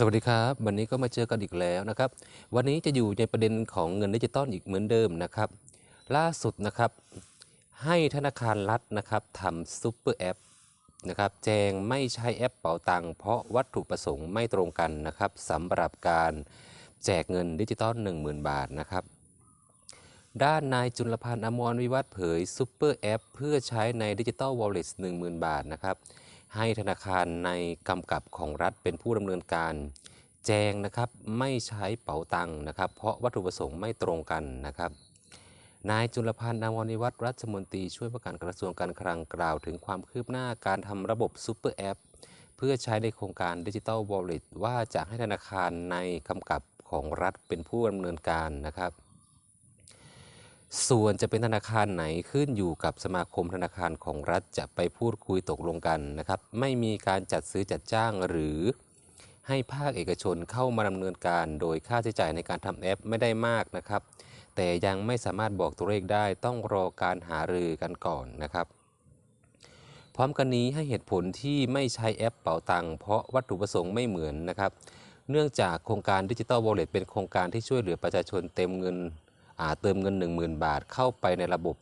สวัสดีครับ วันนี้ก็มาเจอกันอีกแล้วนะครับ วันนี้จะอยู่ในประเด็นของเงินดิจิตอลอีกเหมือนเดิมนะครับ ล่าสุดนะครับ ให้ธนาคารรัฐนะครับทำซูเปอร์แอปนะครับแจงไม่ใช้แอปเป๋าตังเพราะวัตถุประสงค์ไม่ตรงกันนะครับสำหรับการแจกเงินดิจิตอล10,000 บาทนะครับ ด้านนายจุลพันธ์อมรวิวัฒน์เผยซูเปอร์แอปเพื่อใช้ในดิจิตอลวอลเล็ต10,000 บาทนะครับ ให้ธนาคารในกำกับของรัฐเป็นผู้ดำเนินการ แจงนะครับไม่ใช้เป๋าตังค์นะครับ เพราะวัตถุประสงค์ไม่ตรงกันนะครับนายจุลพันธ์อมรวิวัฒน์รัฐมนตรีช่วยว่าการกระทรวงการคลังกล่าวถึงความคืบหน้าการทำระบบซูเปอร์แอป เพื่อใช้ในโครงการดิจิ t a ลวอลเล็ตว่าจะให้ธนาคารในกำกับของรัฐเป็นผู้ดำเนินการนะครับ ส่วนจะเป็นธนาคารไหนขึ้นอยู่กับสมาคมธนาคารของรัฐจะไปพูดคุยตกลงกันนะครับ ไม่มีการจัดซื้อจัดจ้างหรือให้ภาคเอกชนเข้ามาดำเนินการ โดยค่าใช้จ่ายในการทำแอปไม่ได้มากนะครับ แต่ยังไม่สามารถบอกตัวเลขได้ต้องรอการหารือกันก่อนนะครับ พร้อมกันนี้ให้เหตุผลที่ไม่ใช้แอปเป๋าตังค์เพราะวัตถุประสงค์ไม่เหมือนนะครับ เนื่องจากโครงการดิจิ t a ลวอลเล็ตเป็นโครงการที่ช่วยเหลือประชาชนเต็มเงิน เติมเงิน 10,000 บาทเข้าไปในระบบ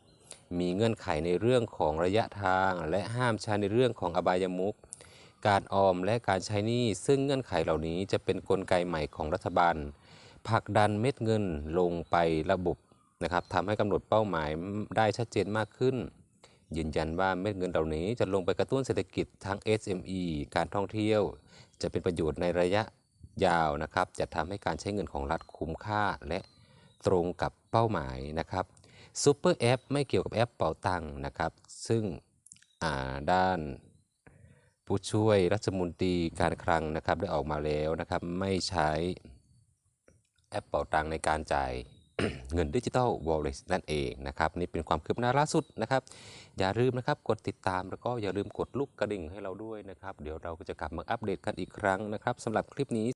มีเงื่อนไขในเรื่องของระยะทาง และห้ามใช้ในเรื่องของอบายมุขการออมและการใช้หนี้ซึ่งเงื่อนไขเหล่านี้จะเป็นนกลไกใหม่ของรัฐบาลผลักดันเม็ดเงินลงไประบบนะครับทำให้กำหนดเป้าหมายได้ชัดเจนมากขึ้น ยืนยันว่าเม็ดเงินเหล่านี้จะลงไปกระตุ้นเศรษฐกิจทั้ง SME การท่องเที่ยว จะเป็นประโยชน์ในระยะยาวนะครับ จะทำให้การใช้เงินของรัฐคุ้มค่าและ ตรงกับเป้าหมายนะครับซูเปอร์แอปไม่เกี่ยวกับแอปเป๋าตังค์นะครับ ซึ่งด้านผู้ช่วยรัฐมนตรีการคลังนะครับได้ออกมาแล้วนะครับ ไม่ใช้แอปเป่าตังค์ในการจ่ายเงินดิจิ t a ลวอลเล็ตนั่นเองนะครับ นี่เป็นความคืบหน้าล่าสุดนะครับ อย่าลืมนะครับกดติดตามแล้วก็อย่าลืมกดลูกกระดิ่งให้เราด้วยนะครับ เดี๋ยวเราก็จะกลับมาอัปเดตกันอีกครั้งนะครับสำหรับคลิปนี้